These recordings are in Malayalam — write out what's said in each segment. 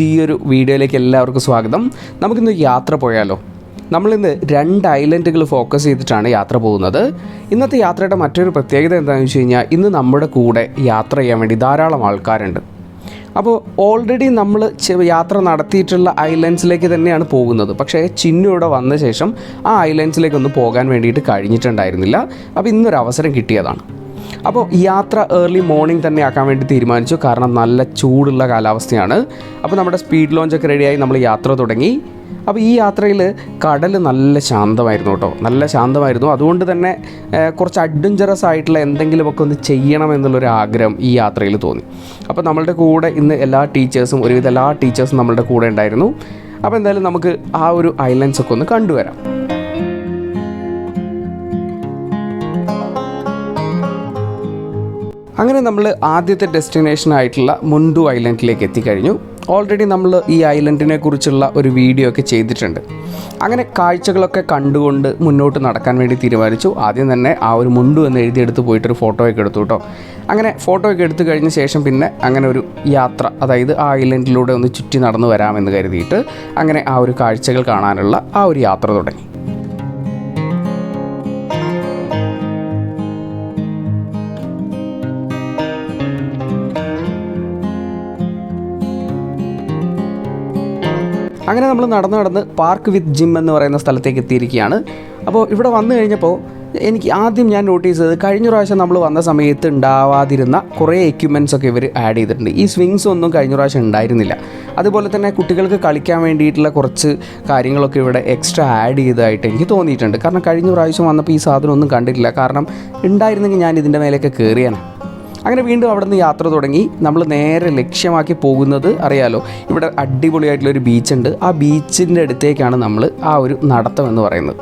പുതിയൊരു വീഡിയോയിലേക്ക് എല്ലാവർക്കും സ്വാഗതം. നമുക്കിന്ന് യാത്ര പോയാലോ? നമ്മളിന്ന് രണ്ട് ഐലൻഡുകൾ ഫോക്കസ് ചെയ്തിട്ടാണ് യാത്ര പോകുന്നത്. ഇന്നത്തെ യാത്രയുടെ മറ്റൊരു പ്രത്യേകത എന്താണെന്ന് വെച്ച് കഴിഞ്ഞാൽ ഇന്ന് നമ്മുടെ കൂടെ യാത്ര ചെയ്യാൻ വേണ്ടി ധാരാളം ആൾക്കാരുണ്ട്. അപ്പോൾ ഓൾറെഡി നമ്മൾ യാത്ര നടത്തിയിട്ടുള്ള ഐലൻഡ്സിലേക്ക് തന്നെയാണ് പോകുന്നത്. പക്ഷേ ചിന്നു ഇവിടെ വന്ന ശേഷം ആ ഐലൻഡ്സിലേക്കൊന്ന് പോകാൻ വേണ്ടിയിട്ട് കഴിഞ്ഞിട്ടുണ്ടായിരുന്നില്ല. അപ്പോൾ ഇന്നൊരു അവസരം കിട്ടിയതാണ്. അപ്പോൾ യാത്ര ഏർലി മോർണിംഗ് തന്നെ ആക്കാൻ വേണ്ടി തീരുമാനിച്ചു. കാരണം നല്ല ചൂടുള്ള കാലാവസ്ഥയാണ്. അപ്പോൾ നമ്മുടെ സ്പീഡ് ലോഞ്ചൊക്കെ റെഡിയായി നമ്മൾ യാത്ര തുടങ്ങി. അപ്പോൾ ഈ യാത്രയിൽ കടൽ നല്ല ശാന്തമായിരുന്നു കേട്ടോ. നല്ല ശാന്തമായിരുന്നു. അതുകൊണ്ട് തന്നെ കുറച്ച് അഡ്വഞ്ചറസ് ആയിട്ടുള്ള എന്തെങ്കിലുമൊക്കെ ഒന്ന് ചെയ്യണം എന്നുള്ളൊരു ആഗ്രഹം ഈ യാത്രയിൽ തോന്നി. അപ്പോൾ നമ്മളുടെ കൂടെ ഇന്ന് എല്ലാ ടീച്ചേഴ്സും ഒരുവിധ എല്ലാ ടീച്ചേഴ്സും നമ്മളുടെ കൂടെ ഉണ്ടായിരുന്നു. അപ്പോൾ എന്തായാലും നമുക്ക് ആ ഒരു ഐലൻഡ്സ് ഒക്കെ ഒന്ന് കണ്ടുവരാം. അങ്ങനെ നമ്മൾ ആദ്യത്തെ ഡെസ്റ്റിനേഷൻ ആയിട്ടുള്ള മുണ്ടു ഐലൻഡിലേക്ക് എത്തിക്കഴിഞ്ഞു. ഓൾറെഡി നമ്മൾ ഈ ഐലൻഡിനെ കുറിച്ചുള്ള ഒരു വീഡിയോ ഒക്കെ ചെയ്തിട്ടുണ്ട്. അങ്ങനെ കാഴ്ചകളൊക്കെ കണ്ടുകൊണ്ട് മുന്നോട്ട് നടക്കാൻ വേണ്ടി തീരുമാനിച്ചു. ആദ്യം തന്നെ ആ ഒരു മുണ്ടു എന്ന് എഴുതിയെടുത്ത് പോയിട്ടൊരു ഫോട്ടോ ഒക്കെ എടുത്തു കേട്ടോ. അങ്ങനെ ഫോട്ടോയൊക്കെ എടുത്തു കഴിഞ്ഞ ശേഷം പിന്നെ അങ്ങനെ ഒരു യാത്ര അതായത് ആ ഐലൻഡിലൂടെ ഒന്ന് ചുറ്റി നടന്നു വരാമെന്ന് കരുതിയിട്ട് അങ്ങനെ ആ ഒരു കാഴ്ചകൾ കാണാനുള്ള ആ ഒരു യാത്ര തുടങ്ങി. അങ്ങനെ നമ്മൾ നടന്ന് നടന്ന് പാർക്ക് വിത്ത് ജിം എന്ന് പറയുന്ന സ്ഥലത്തേക്ക് എത്തിയിരിക്കുകയാണ്. അപ്പോൾ ഇവിടെ വന്നു കഴിഞ്ഞപ്പോൾ എനിക്ക് ആദ്യം ഞാൻ നോട്ടീസ് ചെയ്തത് കഴിഞ്ഞ പ്രാവശ്യം നമ്മൾ വന്ന സമയത്ത് ഉണ്ടാവാതിരുന്ന കുറേ എക്യുപ്മെന്റ്സ് ഒക്കെ ഇവർ ആഡ് ചെയ്തിട്ടുണ്ട്. ഈ സ്വിങ്സ് ഒന്നും കഴിഞ്ഞ പ്രാവശ്യം ഉണ്ടായിരുന്നില്ല. അതുപോലെ തന്നെ കുട്ടികൾക്ക് കളിക്കാൻ വേണ്ടിയിട്ടുള്ള കുറച്ച് കാര്യങ്ങളൊക്കെ ഇവിടെ എക്സ്ട്രാ ആഡ് ചെയ്തതായിട്ട് എനിക്ക് തോന്നിയിട്ടുണ്ട്. കാരണം കഴിഞ്ഞ പ്രാവശ്യം വന്നപ്പോൾ ഈ സാധനം ഒന്നും കണ്ടിട്ടില്ല. കാരണം ഉണ്ടായിരുന്നെങ്കിൽ ഞാൻ ഇതിന്റെ മേലെയൊക്കെ കയറിയാണ് അങ്ങനെ വീണ്ടും അവിടെ നിന്ന് യാത്ര തുടങ്ങി. നമ്മൾ നേരെ ലക്ഷ്യമാക്കി പോകുന്നത് അറിയാലോ ഇവിടെ അടിപൊളിയായിട്ടുള്ള ഒരു ബീച്ചുണ്ട് ആ ബീച്ചിന്റെ അടുത്തേക്കാണ് നമ്മൾ ആ ഒരു നടത്തം എന്ന് പറയുന്നത്.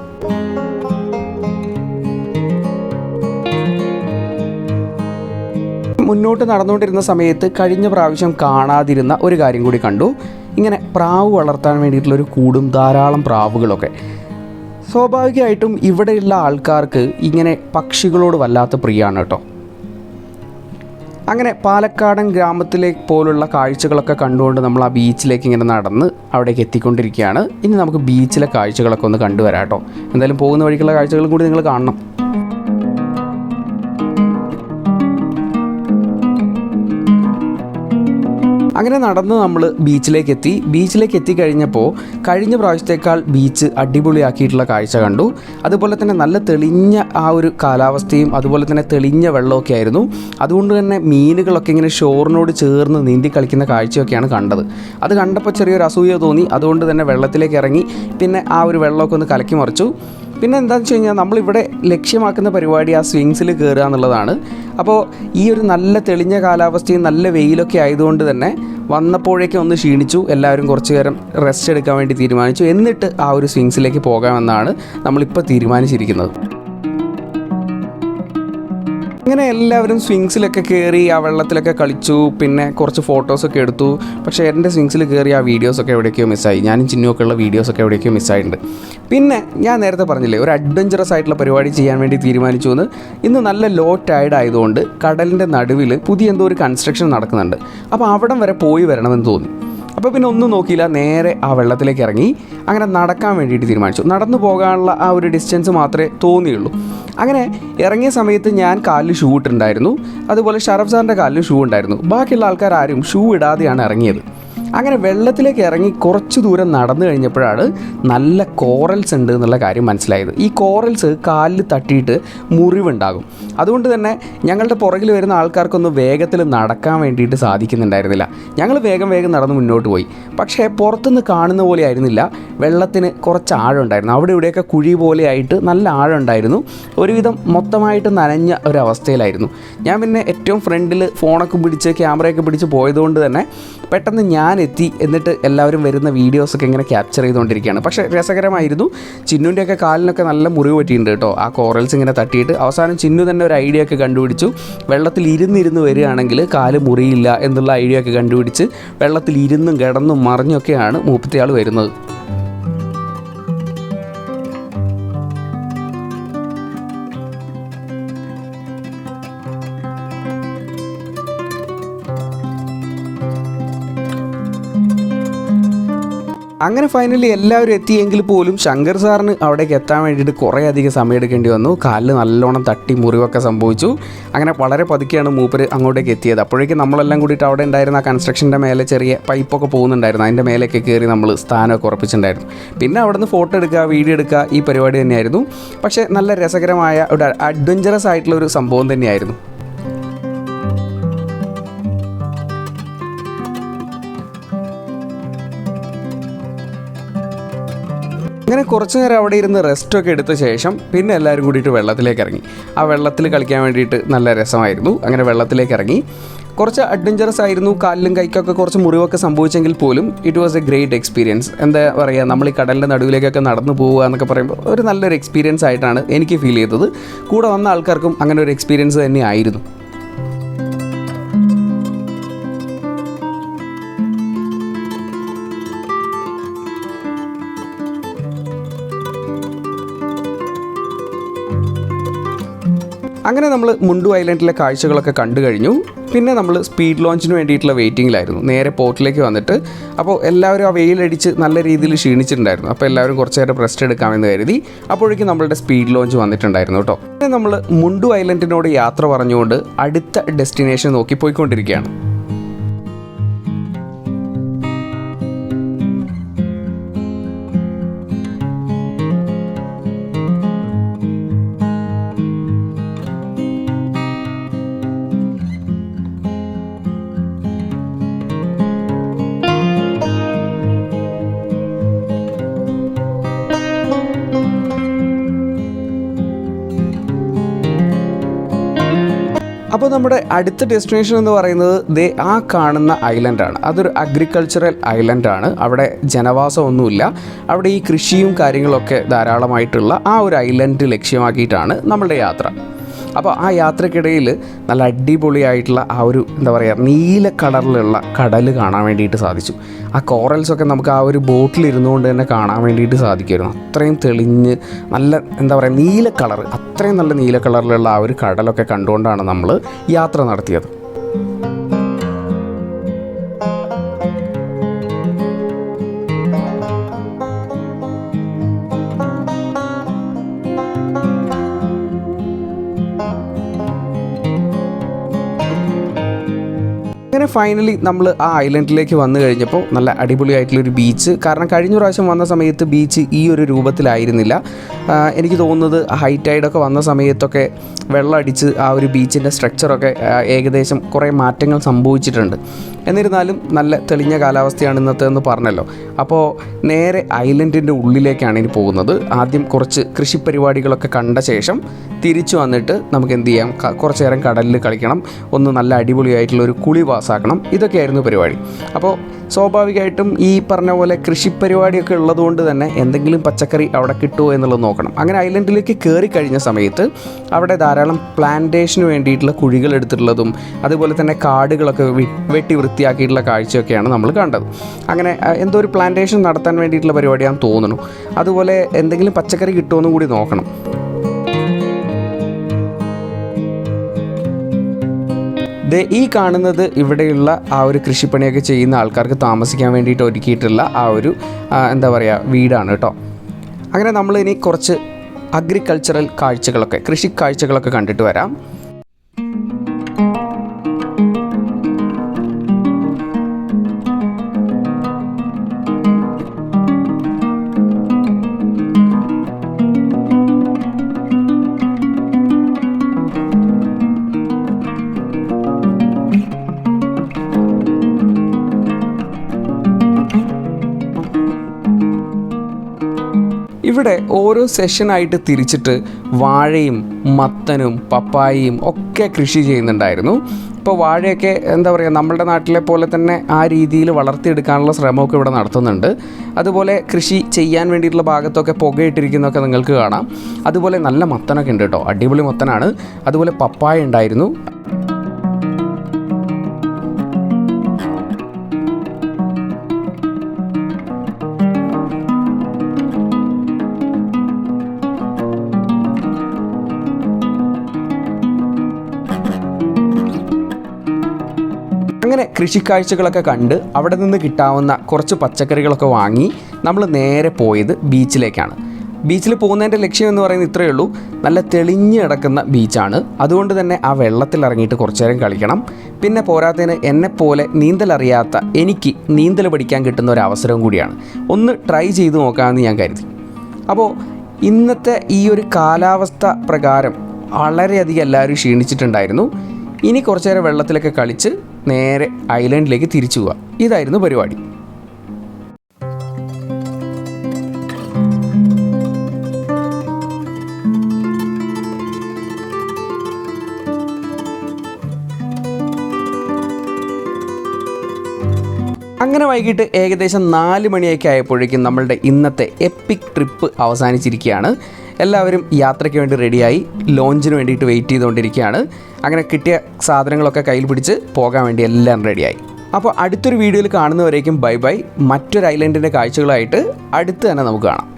മുന്നോട്ട് നടന്നുകൊണ്ടിരുന്ന സമയത്ത് കഴിഞ്ഞ പ്രാവശ്യം കാണാതിരുന്ന ഒരു കാര്യം കൂടി കണ്ടു. ഇങ്ങനെ പ്രാവ് വളർത്താൻ വേണ്ടിയിട്ടുള്ളൊരു കൂടും ധാരാളം പ്രാവുകളൊക്കെ. സ്വാഭാവികമായിട്ടും ഇവിടെയുള്ള ആൾക്കാർക്ക് ഇങ്ങനെ പക്ഷികളോട് വല്ലാത്ത പ്രിയാണ് കേട്ടോ. അങ്ങനെ പാലക്കാടൻ ഗ്രാമത്തിലെ പോലുള്ള കാഴ്ചകളൊക്കെ കണ്ടുകൊണ്ട് നമ്മൾ ആ ബീച്ചിലേക്ക് ഇങ്ങനെ നടന്ന് അവിടേക്ക് എത്തിക്കൊണ്ടിരിക്കുകയാണ്. ഇനി നമുക്ക് ബീച്ചിലെ കാഴ്ചകളൊക്കെ ഒന്ന് കണ്ടുവരാം കേട്ടോ. എന്തായാലും പോകുന്ന വഴിക്കുള്ള കാഴ്ചകളും കൂടി നിങ്ങൾ കാണണം. അങ്ങനെ നടന്ന് നമ്മൾ ബീച്ചിലേക്ക് എത്തി ബീച്ചിലേക്ക് എത്തിക്കഴിഞ്ഞപ്പോൾ കഴിഞ്ഞ പ്രാവശ്യത്തേക്കാൾ ബീച്ച് അടിപൊളിയാക്കിയിട്ടുള്ള കാഴ്ച കണ്ടു. അതുപോലെ തന്നെ നല്ല തെളിഞ്ഞ ആ ഒരു കാലാവസ്ഥയും അതുപോലെ തന്നെ തെളിഞ്ഞ വെള്ളമൊക്കെ ആയിരുന്നു. അതുകൊണ്ട് തന്നെ മീനുകളൊക്കെ ഇങ്ങനെ ഷോറിനോട് ചേർന്ന് നീന്തി കളിക്കുന്ന കാഴ്ചയൊക്കെയാണ് കണ്ടത്. അത് കണ്ടപ്പോൾ ചെറിയൊരു അസൂയ തോന്നി. അതുകൊണ്ട് തന്നെ വെള്ളത്തിലേക്ക് ഇറങ്ങി. പിന്നെ ആ ഒരു വെള്ളമൊക്കെ ഒന്ന് കലക്കി മറിച്ചു. പിന്നെ എന്താണെന്ന് വെച്ച് കഴിഞ്ഞാൽ നമ്മളിവിടെ ലക്ഷ്യമാക്കുന്ന പരിപാടി ആ സ്വിങ്സിൽ കയറുക എന്നുള്ളതാണ്. അപ്പോൾ ഈ ഒരു നല്ല തെളിഞ്ഞ കാലാവസ്ഥയും നല്ല വെയിലൊക്കെ ആയതുകൊണ്ട് തന്നെ വന്നപ്പോഴേക്കും ഒന്ന് ക്ഷീണിച്ചു. എല്ലാവരും കുറച്ച് നേരം റെസ്റ്റ് എടുക്കാൻ വേണ്ടി തീരുമാനിച്ചു. എന്നിട്ട് ആ ഒരു സ്വിങ്സിലേക്ക് പോകാമെന്നാണ് നമ്മളിപ്പോൾ തീരുമാനിച്ചിരിക്കുന്നത്. അങ്ങനെ എല്ലാവരും സ്വിങ്സിലൊക്കെ കയറി ആ വെള്ളത്തിലൊക്കെ കളിച്ചു പിന്നെ കുറച്ച് ഫോട്ടോസൊക്കെ എടുത്തു. പക്ഷേ എന്റെ സ്വിങ്സിൽ കയറി ആ വീഡിയോസൊക്കെ എവിടേക്കോ മിസ്സായി ഞാനും ചിന്നുമൊക്കെ ഉള്ള വീഡിയോസൊക്കെ എവിടേക്കോ മിസ്സായിട്ടുണ്ട് പിന്നെ ഞാൻ നേരത്തെ പറഞ്ഞില്ലേ ഒരു അഡ്വഞ്ചറസ് ആയിട്ടുള്ള പരിപാടി ചെയ്യാൻ വേണ്ടി തീരുമാനിച്ചു എന്ന്. ഇന്ന് നല്ല ലോ ടൈഡ് ആയതുകൊണ്ട് കടലിന്റെ നടുവിൽ പുതിയ എന്തോ ഒരു കൺസ്ട്രക്ഷൻ നടക്കുന്നുണ്ട്. അപ്പോൾ അവിടം വരെ പോയി വരണമെന്ന് തോന്നി. അപ്പോൾ പിന്നെ ഒന്നും നോക്കിയില്ല നേരെ ആ വെള്ളത്തിലേക്ക് ഇറങ്ങി. അങ്ങനെ നടക്കാൻ വേണ്ടിയിട്ട് തീരുമാനിച്ചു. നടന്നു പോകാനുള്ള ആ ഒരു ഡിസ്റ്റൻസ് മാത്രമേ തോന്നിയുള്ളൂ. അങ്ങനെ ഇറങ്ങിയ സമയത്ത് ഞാൻ കാലിൽ ഷൂ ഇട്ടുണ്ടായിരുന്നു അതുപോലെ ഷറഫ് സാറിന്റെ കാലിൽ ഷൂ ഉണ്ടായിരുന്നു. ബാക്കിയുള്ള ആൾക്കാർ ആരും ഷൂ ഇടാതെയാണ് ഇറങ്ങിയത്. അങ്ങനെ വെള്ളത്തിലേക്ക് ഇറങ്ങി കുറച്ച് ദൂരം നടന്നു കഴിഞ്ഞപ്പോഴാണ് നല്ല കോറൽസ് ഉണ്ട് എന്നുള്ള കാര്യം മനസ്സിലായത്. ഈ കോറൽസ് കാലിൽ തട്ടിയിട്ട് മുറിവുണ്ടാകും. അതുകൊണ്ട് തന്നെ ഞങ്ങളുടെ പുറകിൽ വരുന്ന ആൾക്കാർക്കൊന്നും വേഗത്തിൽ നടക്കാൻ വേണ്ടിയിട്ട് സാധിക്കുന്നുണ്ടായിരുന്നില്ല. ഞങ്ങൾ വേഗം വേഗം നടന്ന് മുന്നോട്ട് പോയി. പക്ഷേ പുറത്തുനിന്ന് കാണുന്ന പോലെ ആയിരുന്നില്ല. വെള്ളത്തിന് കുറച്ച് ആഴമുണ്ടായിരുന്നു. അവിടെ ഇവിടെയൊക്കെ കുഴി പോലെ ആയിട്ട് നല്ല ആഴമുണ്ടായിരുന്നു. ഒരുവിധം മൊത്തമായിട്ട് നനഞ്ഞ ഒരവസ്ഥയിലായിരുന്നു. ഞാൻ പിന്നെ ഏറ്റവും ഫ്രണ്ടിൽ ഫോണൊക്കെ പിടിച്ച് ക്യാമറയൊക്കെ പിടിച്ച് പോയതുകൊണ്ട് തന്നെ പെട്ടെന്ന് ഞാൻ എത്തി എന്നിട്ട് എല്ലാവരും വരുന്ന വീഡിയോസൊക്കെ ഇങ്ങനെ ക്യാപ്ചർ ചെയ്തുകൊണ്ടിരിക്കുകയാണ്. പക്ഷേ രസകരമായിരുന്നു ചിന്നുവിന്റെയൊക്കെ കാലിനൊക്കെ നല്ല മുറിവ് പറ്റിയിട്ടുണ്ട് കേട്ടോ. ആ കോറൽസ് ഇങ്ങനെ തട്ടിയിട്ട് അവസാനം ചിന്നു തന്നെ ഒരു ഐഡിയ ഒക്കെ കണ്ടുപിടിച്ചു. വെള്ളത്തിൽ ഇരുന്നിരുന്ന് വരികയാണെങ്കിൽ കാൽ മുറിയില്ല എന്നുള്ള ഐഡിയ ഒക്കെ കണ്ടുപിടിച്ച് വെള്ളത്തിൽ ഇരുന്നും കിടന്നും മറിഞ്ഞൊക്കെയാണ് മൂപ്പത്തിയാൾ വരുന്നത്. അങ്ങനെ ഫൈനലി എല്ലാവരും എത്തിയെങ്കിൽ പോലും ശങ്കർ സാറിന് അവിടേക്ക് എത്താൻ വേണ്ടിയിട്ട് കുറേ അധികം സമയം എടുക്കേണ്ടി വന്നു. കാലിൽ നല്ലോണം തട്ടി മുറിവൊക്കെ സംഭവിച്ചു. അങ്ങനെ വളരെ പതുക്കെയാണ് മൂപ്പർ അങ്ങോട്ടേക്ക് എത്തിയത്. അപ്പോഴേക്കും നമ്മളെല്ലാം കൂടിയിട്ട് അവിടെ ഉണ്ടായിരുന്ന ആ കൺസ്ട്രക്ഷന്റെ മേലെ ചെറിയ പൈപ്പൊക്കെ പോകുന്നുണ്ടായിരുന്നു. അതിന്റെ മേലേക്ക് കയറി നമ്മൾ സ്ഥാനമൊക്കെ ഉറപ്പിച്ചിട്ടുണ്ടായിരുന്നു. പിന്നെ അവിടെ നിന്ന് ഫോട്ടോ എടുക്കുക വീഡിയോ എടുക്കുക ഈ പരിപാടി തന്നെയായിരുന്നു. പക്ഷേ നല്ല രസകരമായ ഒരു അഡ്വഞ്ചറസ് ആയിട്ടുള്ള ഒരു സംഭവം തന്നെയായിരുന്നു. അങ്ങനെ കുറച്ച് നേരം അവിടെ ഇരുന്ന് റെസ്റ്റൊക്കെ എടുത്ത ശേഷം പിന്നെ എല്ലാവരും കൂടിയിട്ട് വെള്ളത്തിലേക്ക് ഇറങ്ങി. ആ വെള്ളത്തിൽ കളിക്കാൻ വേണ്ടിയിട്ട് നല്ല രസമായിരുന്നു. അങ്ങനെ വെള്ളത്തിലേക്ക് ഇറങ്ങി. കുറച്ച് അഡ്വഞ്ചറസ് ആയിരുന്നു. കാലിലും കൈക്കൊക്കെ കുറച്ച് മുറിവൊക്കെ സംഭവിച്ചെങ്കിൽ പോലും it was a great experience എന്താ പറയുക നമ്മൾ ഈ കടലിന്റെ നടുവിലേക്കൊക്കെ നടന്നു പോവുക എന്നൊക്കെ പറയുമ്പോൾ ഒരു നല്ലൊരു എക്സ്പീരിയൻസ് ആയിട്ടാണ് എനിക്ക് ഫീൽ ചെയ്തത്. കൂടെ വന്ന ആൾക്കാർക്കും അങ്ങനെ ഒരു എക്സ്പീരിയൻസ് തന്നെ ആയിരുന്നു. അങ്ങനെ നമ്മൾ മുണ്ടു ഐലൻഡിലെ കാഴ്ചകളൊക്കെ കണ്ടു കഴിഞ്ഞു. പിന്നെ നമ്മൾ സ്പീഡ് ലോഞ്ചിന് വേണ്ടിയിട്ടുള്ള വെയിറ്റിങ്ങിലായിരുന്നു. നേരെ പോർട്ടിലേക്ക് വന്നിട്ട് അപ്പോൾ എല്ലാവരും ആ വെയിലടിച്ച് നല്ല രീതിയിൽ ക്ഷീണിച്ചിട്ടുണ്ടായിരുന്നു. അപ്പോൾ എല്ലാവരും കുറച്ച് നേരം റെസ്റ്റ് എടുക്കാമെന്ന് കരുതി അപ്പോഴേക്കും നമ്മളുടെ സ്പീഡ് ലോഞ്ച് വന്നിട്ടുണ്ടായിരുന്നു കേട്ടോ. പിന്നെ നമ്മൾ മുണ്ടു ഐലൻഡിനോട് യാത്ര പറഞ്ഞുകൊണ്ട് അടുത്ത ഡെസ്റ്റിനേഷൻ നോക്കി പോയിക്കൊണ്ടിരിക്കുകയാണ് അപ്പോൾ നമ്മുടെ അടുത്ത ഡെസ്റ്റിനേഷൻ എന്ന് പറയുന്നത് ദേ ആ കാണുന്ന ഐലൻഡാണ് അതൊരു അഗ്രികൾച്ചറൽ ഐലൻഡാണ് അവിടെ ജനവാസമൊന്നുമില്ല. അവിടെ ഈ കൃഷിയും കാര്യങ്ങളൊക്കെ ധാരാളമായിട്ടുള്ള ആ ഒരു ഐലൻഡ് ലക്ഷ്യമാക്കിയിട്ടാണ് നമ്മളുടെ യാത്ര. അപ്പോൾ ആ യാത്രക്കിടയിൽ നല്ല അടിപൊളിയായിട്ടുള്ള ആ ഒരു എന്താ പറയുക നീല കളറിലുള്ള കടൽ കാണാൻ വേണ്ടിയിട്ട് സാധിച്ചു. ആ കോറൽസൊക്കെ നമുക്ക് ആ ഒരു ബോട്ടിൽ ഇരുന്നുകൊണ്ട് തന്നെ കാണാൻ വേണ്ടിയിട്ട് സാധിക്കുമായിരുന്നു. അത്രയും തെളിഞ്ഞ് നല്ല എന്താ പറയുക നീല കളർ അത്രയും നല്ല നീല കളറിലുള്ള ആ ഒരു കടലൊക്കെ കണ്ടുകൊണ്ടാണ് നമ്മൾ യാത്ര നടത്തിയത്. അങ്ങനെ ഫൈനലി നമ്മൾ ആ ഐലൻഡിലേക്ക് വന്നു കഴിഞ്ഞപ്പോൾ നല്ല അടിപൊളിയായിട്ടുള്ളൊരു ബീച്ച് കാരണം കഴിഞ്ഞ പ്രാവശ്യം വന്ന സമയത്ത് ബീച്ച് ഈ ഒരു രൂപത്തിലായിരുന്നില്ല. എനിക്ക് തോന്നുന്നത് ഹൈ വന്ന സമയത്തൊക്കെ വെള്ളം അടിച്ച് ആ ഒരു ബീച്ചിന്റെ സ്ട്രക്ചറൊക്കെ ഏകദേശം കുറേ മാറ്റങ്ങൾ സംഭവിച്ചിട്ടുണ്ട്. എന്നിരുന്നാലും നല്ല തെളിഞ്ഞ കാലാവസ്ഥയാണ് ഇന്നത്തെ എന്ന് പറഞ്ഞല്ലോ. അപ്പോൾ നേരെ ഐലൻഡിന്റെ ഉള്ളിലേക്കാണ് ഇനി പോകുന്നത്. ആദ്യം കുറച്ച് കൃഷി പരിപാടികളൊക്കെ കണ്ട ശേഷം തിരിച്ചു വന്നിട്ട് നമുക്ക് എന്ത് ചെയ്യാം? കുറച്ചു നേരം കടലിൽ കളിക്കണം. ഒന്ന് നല്ല അടിപൊളിയായിട്ടുള്ള ഒരു കുളി പാസ്സാക്കണം ഇതൊക്കെയായിരുന്നു പരിപാടി. അപ്പോൾ സ്വാഭാവികമായിട്ടും ഈ പറഞ്ഞ പോലെ കൃഷി പരിപാടിയൊക്കെ ഉള്ളതുകൊണ്ട് തന്നെ എന്തെങ്കിലും പച്ചക്കറി അവിടെ കിട്ടുമോ എന്നുള്ളത് നോക്കണം. അങ്ങനെ ഐലൻഡിലേക്ക് കയറി കഴിഞ്ഞ സമയത്ത് അവിടെ ധാരാളം പ്ലാന്റേഷന് വേണ്ടിയിട്ടുള്ള കുഴികൾ എടുത്തിട്ടുള്ളതും അതുപോലെ തന്നെ കാടുകളൊക്കെ വെട്ടി വൃത്തിയാക്കിയിട്ടുള്ള കാഴ്ചയൊക്കെയാണ് നമ്മൾ കണ്ടത്. അങ്ങനെ എന്തോ ഒരു പ്ലാന്റേഷൻ നടത്താൻ വേണ്ടിയിട്ടുള്ള പരിപാടിയാണെന്ന് തോന്നുന്നു. അതുപോലെ എന്തെങ്കിലും പച്ചക്കറി കിട്ടുമോ കൂടി നോക്കണം. ദേ ഈ കാണുന്നത് ഇവിടെയുള്ള ആ ഒരു കൃഷിപ്പണിയൊക്കെ ചെയ്യുന്ന ആൾക്കാർക്ക് താമസിക്കാൻ വേണ്ടിയിട്ട് ഒരുക്കിയിട്ടുള്ള ആ ഒരു എന്താ പറയുക വീടാണ് കേട്ടോ. അങ്ങനെ നമ്മൾ ഇനി കുറച്ച് അഗ്രികൾച്ചറൽ കാഴ്ചകളൊക്കെ കൃഷി കാഴ്ചകളൊക്കെ കണ്ടിട്ട് വരാം. ഇവിടെ ഓരോ സെഷനായിട്ട് തിരിച്ചിട്ട് വാഴയും മത്തനും പപ്പായയും ഒക്കെ കൃഷി ചെയ്യുന്നുണ്ടായിരുന്നു. ഇപ്പോൾ വാഴയൊക്കെ എന്താ പറയുക നമ്മുടെ നാട്ടിലെ പോലെ തന്നെ ആ രീതിയിൽ വളർത്തിയെടുക്കാനുള്ള ശ്രമമൊക്കെ ഇവിടെ നടത്തുന്നുണ്ട്. അതുപോലെ കൃഷി ചെയ്യാൻ വേണ്ടിയിട്ടുള്ള ഭാഗത്തൊക്കെ പുകയിട്ടിരിക്കുന്നതൊക്കെ നിങ്ങൾക്ക് കാണാം. അതുപോലെ നല്ല മത്തനൊക്കെ ഉണ്ട് കേട്ടോ അടിപൊളി മത്തനാണ്. അതുപോലെ പപ്പായ ഉണ്ടായിരുന്നു. കൃഷിക്കാഴ്ചകളൊക്കെ കണ്ട് അവിടെ നിന്ന് കിട്ടാവുന്ന കുറച്ച് പച്ചക്കറികളൊക്കെ വാങ്ങി നമ്മൾ നേരെ പോയത് ബീച്ചിലേക്കാണ്. ബീച്ചിൽ പോകുന്നതിന്റെ ലക്ഷ്യം എന്ന് പറയുന്നത് ഇത്രയേ ഉള്ളൂ. നല്ല തെളിഞ്ഞ് കിടക്കുന്ന ബീച്ചാണ്. അതുകൊണ്ട് തന്നെ ആ വെള്ളത്തിൽ ഇറങ്ങിയിട്ട് കുറച്ചു നേരം കളിക്കണം. പിന്നെ പോരാത്തതിന് എന്നെപ്പോലെ നീന്തലറിയാത്ത എനിക്ക് നീന്തൽ പഠിക്കാൻ കിട്ടുന്ന ഒരു അവസരവും കൂടിയാണ്. ഒന്ന് ട്രൈ ചെയ്ത് നോക്കാമെന്ന് ഞാൻ കരുതി. അപ്പോൾ ഇന്നത്തെ ഈ ഒരു കാലാവസ്ഥ പ്രകാരം വളരെയധികം എല്ലാവരും ക്ഷീണിച്ചിട്ടുണ്ടായിരുന്നു. ഇനി കുറച്ചു നേരം വെള്ളത്തിലൊക്കെ കളിച്ച് നേരെ ഐലൻഡിലേക്ക് തിരിച്ചു പോവുക ഇതായിരുന്നു പരിപാടി. അങ്ങനെ വൈകിട്ട് ഏകദേശം നാല് മണിയൊക്കെ ആയപ്പോഴേക്കും നമ്മളുടെ ഇന്നത്തെ എപ്പിക് ട്രിപ്പ് അവസാനിച്ചിരിക്കുകയാണ്. എല്ലാവരും യാത്രയ്ക്ക് വേണ്ടി റെഡിയായി ലോഞ്ചിന് വേണ്ടിയിട്ട് വെയിറ്റ് ചെയ്തുകൊണ്ടിരിക്കുകയാണ്. അങ്ങനെ കിട്ടിയ സാധനങ്ങളൊക്കെ കയ്യിൽ പിടിച്ച് പോകാൻ വേണ്ടി എല്ലാം റെഡിയായി അപ്പോൾ അടുത്തൊരു വീഡിയോയിൽ കാണുന്നവരേക്കും ബൈ ബൈ മറ്റൊരു ഐലൻഡിന്റെ കാഴ്ചകളായിട്ട് അടുത്ത് തന്നെ നമുക്ക് കാണാം.